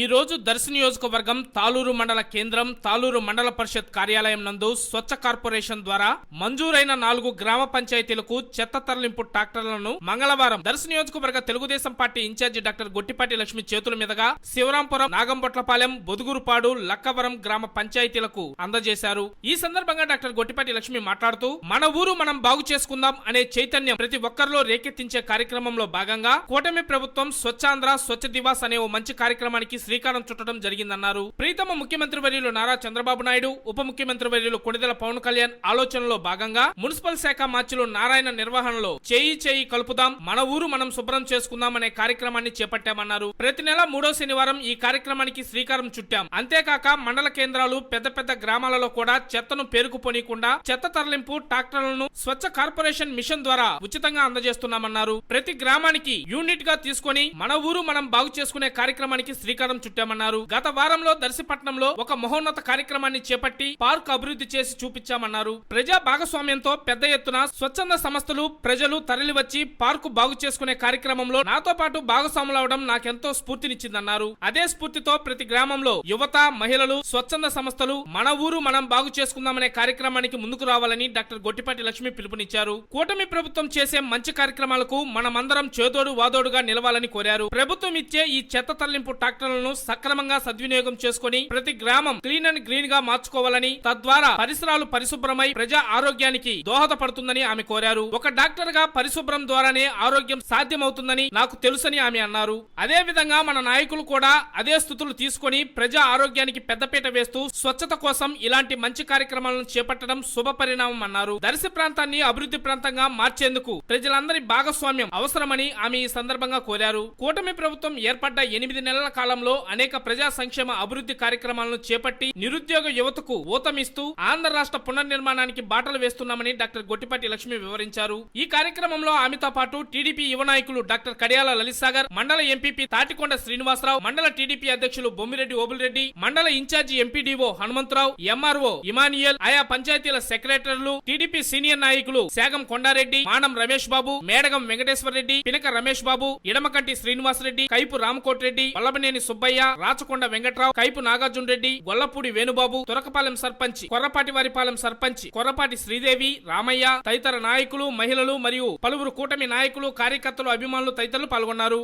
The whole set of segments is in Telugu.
ఈ రోజు దర్శి నియోజకవర్గం తాలూరు మండల కేంద్రం తాలూరు మండల పరిషత్ కార్యాలయం నందు స్వచ్ఛ కార్పొరేషన్ ద్వారా మంజూరైన నాలుగు గ్రామ పంచాయతీలకు చెత్త తరలింపు ట్రాక్టర్లను మంగళవారం దర్శి నియోజకవర్గ Telugu Desam party incharge doctor Gottipati Lakshmi చేతుల మీదుగా శివరాంపురం నాగంబొట్లపాలెం బొదుగురుపాడు లక్కవరం గ్రామ పంచాయతీలకు అందజేశారు. ఈ సందర్భంగా డాక్టర్ గొట్టిపాటి లక్ష్మి మాట్లాడుతూ మన ఊరు మనం బాగు చేసుకుందాం అనే చైతన్యం ప్రతి ఒక్కరిలో రేకెత్తించే కార్యక్రమంలో భాగంగా కూటమి ప్రభుత్వం స్వచ్ఛాంధ్ర స్వచ్ఛ దివాస్ అనే ఓ మంచి కార్యక్రమానికి శ్రీకారం చుట్టడం జరిగిందన్నారు. ప్రీతమ ముఖ్యమంత్రి వర్యులు నారా చంద్రబాబు నాయుడు ఉప ముఖ్యమంత్రి వర్యులు కొణిదెల పవన్ కళ్యాణ్ ఆలోచనలో భాగంగా మున్సిపల్ శాఖ మార్చిలు నారాయణ నిర్వహణలో చేయి చేయి కలుపుదాం మన ఊరు మనం శుభ్రం చేసుకుందాం అనే కార్యక్రమాన్ని చేపట్టామన్నారు. ప్రతి నెల మూడో శనివారం ఈ కార్యక్రమానికి శ్రీకారం చుట్టాం. అంతేకాక మండల కేంద్రాలు పెద్ద పెద్ద గ్రామాలలో కూడా చెత్తను పేరుకుపోనీయకుండా చెత్త తరలింపు ట్రాక్టర్లను స్వచ్ఛ కార్పొరేషన్ మిషన్ ద్వారా ఉచితంగా అందజేస్తున్నామన్నారు. ప్రతి గ్రామానికి యూనిట్గా తీసుకొని మన ఊరు మనం బాగు చేసుకునే కార్యక్రమానికి శ్రీకారం చుట్టామన్నారు. గత వారంలో దర్శిపట్నంలో ఒక మహోన్నత కార్యక్రమాన్ని చేపట్టి పార్క్ అభివృద్ధి చేసి చూపించామన్నారు. ప్రజా భాగస్వామ్యంతో పెద్ద ఎత్తున స్వచ్ఛంద సంస్థలు ప్రజలు తరలివచ్చి పార్కు బాగు చేసుకునే కార్యక్రమంలో నాతో పాటు భాగస్వాములవడం నాకెంతో స్ఫూర్తినిచ్చిందన్నారు. అదే స్ఫూర్తితో ప్రతి గ్రామంలో యువత మహిళలు స్వచ్ఛంద సంస్థలు మన ఊరు మనం బాగు చేసుకుందామనే కార్యక్రమానికి ముందుకు రావాలని డాక్టర్ గొట్టిపాటి లక్ష్మి పిలుపునిచ్చారు. కూటమి ప్రభుత్వం చేసే మంచి కార్యక్రమాలకు మనమందరం చేదోడు వాదోడుగా నిలవాలని కోరారు. ప్రభుత్వం ఇచ్చే ఈ చెత్త తరలింపు వనరులను సక్రమంగా సద్వినియోగం చేసుకుని ప్రతి గ్రామం క్లీన్ అండ్ గ్రీన్గా మార్చుకోవాలని తద్వారా పరిసరాలు పరిశుభ్రమై ప్రజా ఆరోగ్యానికి దోహదపడుతుందని ఆమె కోరారు. ఒక డాక్టర్గా పరిశుభ్రం ద్వారానే ఆరోగ్యం సాధ్యమవుతుందని నాకు తెలుసని ఆమె అన్నారు. అదే విధంగా మన నాయకులు కూడా అదే స్థుతులు తీసుకొని ప్రజా ఆరోగ్యానికి పెద్దపీట వేస్తూ స్వచ్ఛత కోసం ఇలాంటి మంచి కార్యక్రమాలను చేపట్టడం శుభ పరిణామం అన్నారు. దర్శి ప్రాంతాన్ని అభివృద్ధి ప్రాంతంగా మార్చేందుకు ప్రజలందరి భాగస్వామ్యం అవసరమని ఆమె ఈ సందర్భంగా కోరారు. కూటమి ప్రభుత్వం ఏర్పడ్డ ఎనిమిది నెలల కాలంలో అనేక ప్రజా సంక్షేమ అభివృద్ధి కార్యక్రమాలను చేపట్టి నిరుద్యోగ యువతకు ఊతమిస్తూ ఆంధ్ర రాష్ట్ర పునర్నిర్మాణానికి బాటలు వేస్తున్నామని డాక్టర్ గొట్టిపాటి లక్ష్మి వివరించారు. ఈ కార్యక్రమంలో ఆమెతో పాటు టీడీపీ యువ నాయకులు డాక్టర్ కడియాల లలిత్ సాగర్ మండల ఎంపీపీ తాటికొండ శ్రీనివాసరావు మండల టీడీపీ అధ్యక్షులు Bommireddy Obulreddy mandal in charge MPDO Hanumantharao MRO Emmanuel ఆయా పంచాయతీల సెక్రటరీలు టీడీపీ సీనియర్ నాయకులు శాగం కొండారెడ్డి మానం రమేష్ బాబు మేడగం వెంకటేశ్వర రెడ్డి పినక రమేష్ బాబు ఇడమకంటి శ్రీనివాసరెడ్డి కైపు రామకోటిరెడ్డి వల్లభనేని సుబ్బయ్య రాచకొండ వెంకట్రావు కైపు నాగార్జున రెడ్డి గొల్లపూడి వేణుబాబు తురకపాలెం సర్పంచ్ కొర్రపాటి వారిపాలెం సర్పంచ్ కొర్రపాటి శ్రీదేవి రామయ్య తదితర నాయకులు మహిళలు మరియు పలువురు కూటమి నాయకులు కార్యకర్తలు అభిమానులు తదితరులు పాల్గొన్నారు.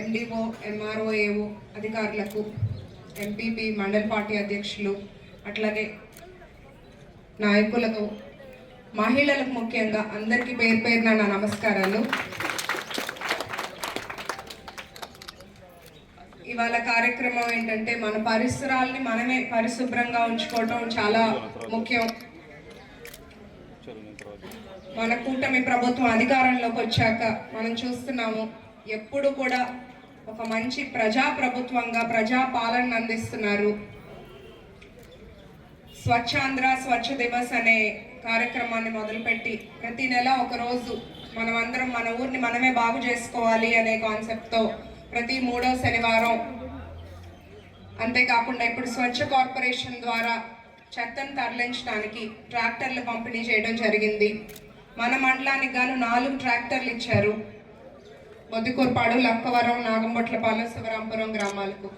ఎండిఓ ఎంఆర్ఓఏఓ అధికారులకు ఎంపీపీ మండల్ పార్టీ అధ్యక్షులు అట్లాగే నాయకులకు మహిళలకు ముఖ్యంగా అందరికీ పేరు పేరున నా నమస్కారాలు. ఇవాళ కార్యక్రమం ఏంటంటే మన పరిసరాల్ని మనమే పరిశుభ్రంగా ఉంచుకోవటం చాలా ముఖ్యం. మన కూటమి ప్రభుత్వం అధికారంలోకి వచ్చాక మనం చూస్తున్నాము ఎప్పుడు కూడా ఒక మంచి ప్రజా ప్రభుత్వంగా ప్రజా పాలన అందిస్తున్నారు. స్వచ్ఛాంధ్ర స్వచ్ఛ దివస్ అనే కార్యక్రమాన్ని మొదలుపెట్టి ప్రతి నెల ఒక రోజు మనమందరం మన ఊరిని మనమే బాగు చేసుకోవాలి అనే కాన్సెప్ట్తో ప్రతి మూడో శనివారం. అంతేకాకుండా ఇప్పుడు స్వచ్ఛ కార్పొరేషన్ ద్వారా చెత్తను తరలించడానికి ట్రాక్టర్లు పంపిణీ చేయడం జరిగింది. మన మండలానికి గాను నాలుగు ట్రాక్టర్లు ఇచ్చారు. మొద్దుకూర్పాడు లక్కవరం నాగంబొట్లపాలెం శివరాంపురం గ్రామాలకు.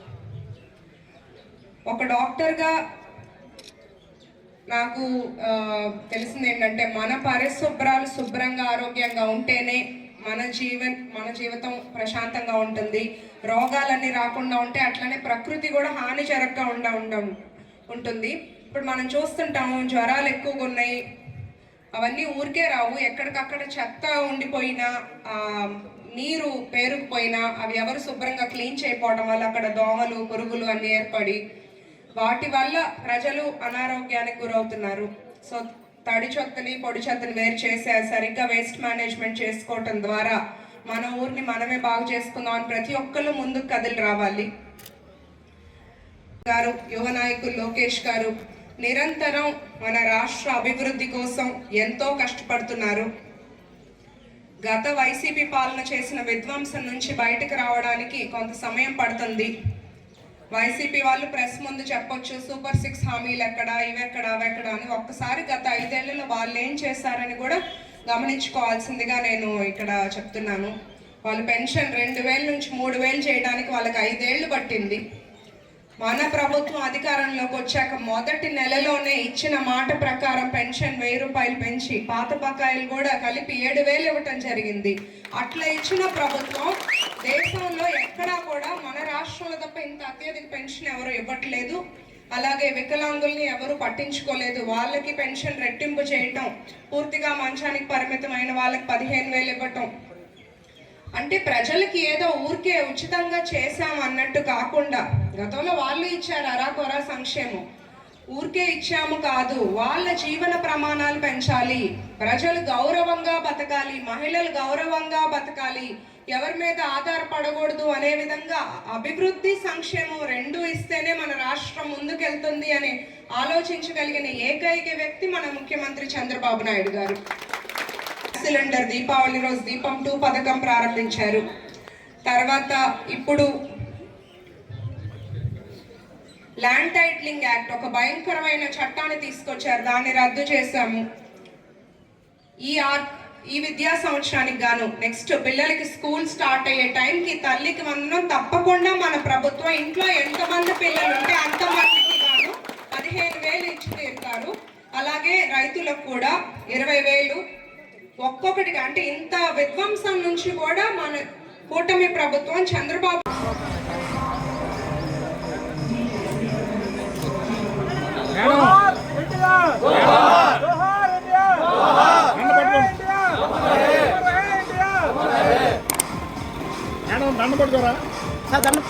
ఒక డాక్టర్గా నాకు తెలిసింది ఏంటంటే మన పరిశుభ్రాలు శుభ్రంగా ఆరోగ్యంగా ఉంటేనే మన జీవన్ మన జీవితం ప్రశాంతంగా ఉంటుంది. రోగాలన్నీ రాకుండా ఉంటే అట్లనే ప్రకృతి కూడా హాని జరగగా ఉండ ఉంటుంది. ఇప్పుడు మనం చూస్తుంటాము జ్వరాలు ఎక్కువగా ఉన్నాయి. అవన్నీ ఊరికే రావు. ఎక్కడికక్కడ చెత్త ఉండిపోయినా నీరు పేరుకుపోయినా అవి ఎవరు శుభ్రంగా క్లీన్ చేయకపోవడం వల్ల అక్కడ దోమలు పురుగులు అన్నీ ఏర్పడి వాటి వల్ల ప్రజలు అనారోగ్యానికి గురవుతున్నారు. సో తడి చెత్తని పొడి చెత్తని వేరు చేసే సరిగ్గా వేస్ట్ మేనేజ్మెంట్ చేసుకోవటం ద్వారా మన ఊరిని మనమే బాగు చేసుకుందాం అని ప్రతి ఒక్కళ్ళు ముందుకు కదిలి రావాలి. గారు యువ నాయకులు లోకేష్ గారు నిరంతరం మన రాష్ట్ర అభివృద్ధి కోసం ఎంతో కష్టపడుతున్నారు. గత వైసీపీ పాలన చేసిన విధ్వంసం నుంచి బయటకు రావడానికి కొంత సమయం పడుతుంది. వైసీపీ వాళ్ళు ప్రెస్ ముందు చెప్పొచ్చు సూపర్ సిక్స్ హామీలు ఎక్కడ ఇవెక్కడ అవెక్కడ అని ఒక్కసారి గత ఐదేళ్ళలో వాళ్ళు ఏం చేశారని కూడా గమనించుకోవాల్సిందిగా నేను ఇక్కడ చెప్తున్నాను. వాళ్ళు పెన్షన్ రెండు వేల నుంచి మూడు వేలు చేయడానికి వాళ్ళకి ఐదేళ్ళు పట్టింది. మన ప్రభుత్వం అధికారంలోకి వచ్చాక మొదటి నెలలోనే ఇచ్చిన మాట ప్రకారం పెన్షన్ వెయ్యి రూపాయలు పెంచి పాత బకాయిలు కూడా కలిపి ఏడు వేలు ఇవ్వటం జరిగింది. అట్లా ఇచ్చిన ప్రభుత్వం దేశంలో ఎక్కడా కూడా మన రాష్ట్రంలో తప్ప ఇంత అత్యధిక పెన్షన్ ఎవరు ఇవ్వట్లేదు. అలాగే వికలాంగుల్ని ఎవరు పట్టించుకోలేదు. వాళ్ళకి పెన్షన్ రెట్టింపు చేయటం పూర్తిగా మంచానికి పరిమితమైన వాళ్ళకి పదిహేను వేలు ఇవ్వటం అంటే ప్రజలకి ఏదో ఊరికే ఉచితంగా చేశాం అన్నట్టు కాకుండా గతంలో వాళ్ళు ఇచ్చారు అరాకొరా సంక్షేమం. ఊరికే ఇచ్చాము కాదు వాళ్ళ జీవన ప్రమాణాలు పెంచాలి ప్రజలు గౌరవంగా బతకాలి మహిళలు గౌరవంగా బతకాలి ఎవరి మీద ఆధారపడకూడదు అనే విధంగా అభివృద్ధి సంక్షేమం రెండు ఇస్తేనే మన రాష్ట్రం ముందుకెళ్తుంది అని ఆలోచించగలిగిన ఏకైక వ్యక్తి మన ముఖ్యమంత్రి చంద్రబాబు నాయుడు గారు. సిలిండర్ దీపావళి రోజు దీపం టూ పథకం ప్రారంభించారు. తర్వాత ఇప్పుడు ల్యాండ్ టైటిలింగ్ యాక్ట్ ఒక భయంకరమైన చట్టాన్ని తీసుకొచ్చారు. దాన్ని రద్దు చేశాము. ఈ ఆర్ ఈ విద్యా సంవత్సరానికి గాను నెక్స్ట్ పిల్లలకి స్కూల్ స్టార్ట్ అయ్యే టైంకి తల్లికి వందనం తప్పకుండా మన ప్రభుత్వం ఇంట్లో ఎంతమంది పిల్లలు ఉంటే అంతమందికి గాను పదిహేను వేలు ఇచ్చి తీరుతారు. అలాగే రైతులకు కూడా ఇరవై వేలు ఒక్కొక్కటిగా. అంటే ఇంత విధ్వంసం నుంచి కూడా మన కూటమి ప్రభుత్వం చంద్రబాబు దండ సార్ దండం